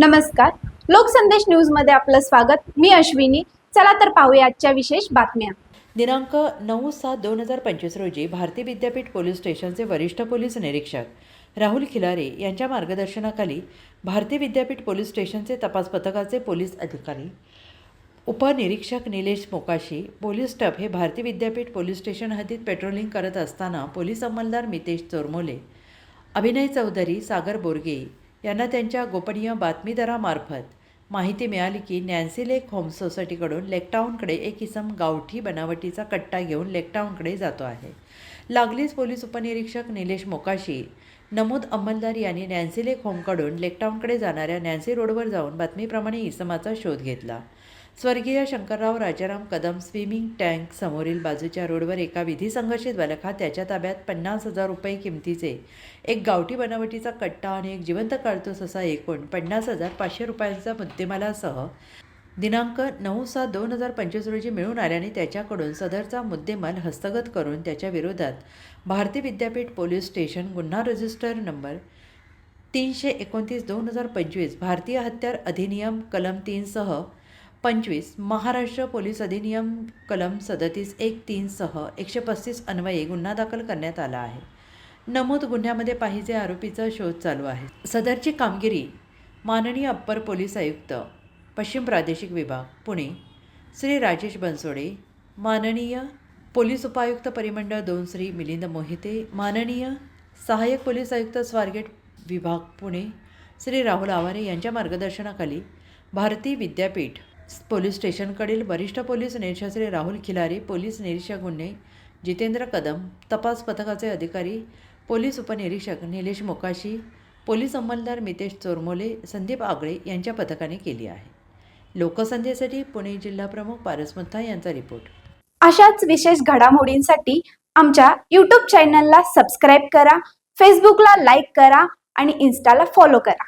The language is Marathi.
नमस्कार. लोकसंदेश न्यूजमध्ये आपलं स्वागत. मी अश्विनी. चला तर पाहूया आजच्या विशेष बातम्या. दिनांक नऊ सात दोन हजार पंचवीस रोजी भारती विद्यापीठ पोलीस स्टेशनचे वरिष्ठ पोलीस निरीक्षक राहुल खिलारे यांच्या मार्गदर्शनाखाली भारती विद्यापीठ पोलीस स्टेशनचे तपास पथकाचे पोलीस अधिकारी उपनिरीक्षक निलेश मोकाशी पोलीस स्टफ हे भारती विद्यापीठ पोलीस स्टेशन हद्दीत पेट्रोलिंग करत असताना पोलीस अंमलदार मितेश चोरमोले अभिनय चौधरी सागर बोरगे यांना त्यांच्या गोपनीय बातमीदारामार्फत माहिती मिळाली की नॅन्सी लेक होम सोसायटीकडून लेकटाऊनकडे एक इसम गावठी बनावटीचा कट्टा घेऊन लेकटाऊनकडे जातो आहे. लागलीच पोलीस उपनिरीक्षक निलेश मोकाशी नमूद अंमलदार यांनी नॅन्सी लेक होमकडून लेकटाऊनकडे जाणाऱ्या नॅन्सी रोडवर जाऊन बातमीप्रमाणे इसमाचा शोध घेतला. स्वर्गीय शंकरराव राजाराम कदम स्विमिंग टँक समोरील बाजूच्या रोडवर एका विधी संघर्षित बालकात त्याच्या ताब्यात पन्नास हजार रुपये किमतीचे एक गावठी बनावटीचा कट्टा आणि एक जिवंत काढतोस असा एकूण पन्नास हजार पाचशे रुपयांचा मुद्देमालासह दिनांक नऊ सात दोन हजार पंचवीस रोजी मिळून आल्याने त्याच्याकडून सदरचा मुद्देमाल हस्तगत करून त्याच्या विरोधात भारती विद्यापीठ पोलीस स्टेशन गुन्हा रजिस्टर नंबर तीनशे एकोणतीस दोन हजार पंचवीस भारतीय हत्यार अधिनियम कलम तीनसह पंचवीस. महाराष्ट्र पोलीस अधिनियम कलम सदतीस एक तीनसह एकशे पस्तीस अन्वये गुन्हा दाखल करण्यात आला आहे. नमूद गुन्ह्यामध्ये पाहिजे आरोपीचा शोध चालू आहे. सदरची कामगिरी माननीय अप्पर पोलीस आयुक्त पश्चिम प्रादेशिक विभाग पुणे. श्री राजेश बनसोडे माननीय पोलीस उपायुक्त परिमंडळ दोन श्री मिलिंद मोहिते माननीय सहाय्यक पोलीस आयुक्त स्वारगेट विभाग पुणे. श्री राहुल आवारे यांच्या मार्गदर्शनाखाली भारती विद्यापीठ पोलीस स्टेशनकडील वरिष्ठ पोलीस निरीक्षक श्री राहुल खिलारे पोलीस निरीक्षक गुन्हे जितेंद्र कदम तपास पथकाचे अधिकारी पोलीस उपनिरीक्षक निलेश मोकाशी पोलीस अंमलदार मितेश चोरमोले संदीप आगळे यांच्या पथकाने केली आहे. लोकसंध्येसाठी पुणे जिल्हा प्रमुख पारस मुथा यांचा रिपोर्ट. अशाच विशेष घडामोडींसाठी आमच्या यूट्यूब चॅनलला सबस्क्राईब करा फेसबुकला लाईक करा आणि इन्स्टाला फॉलो करा.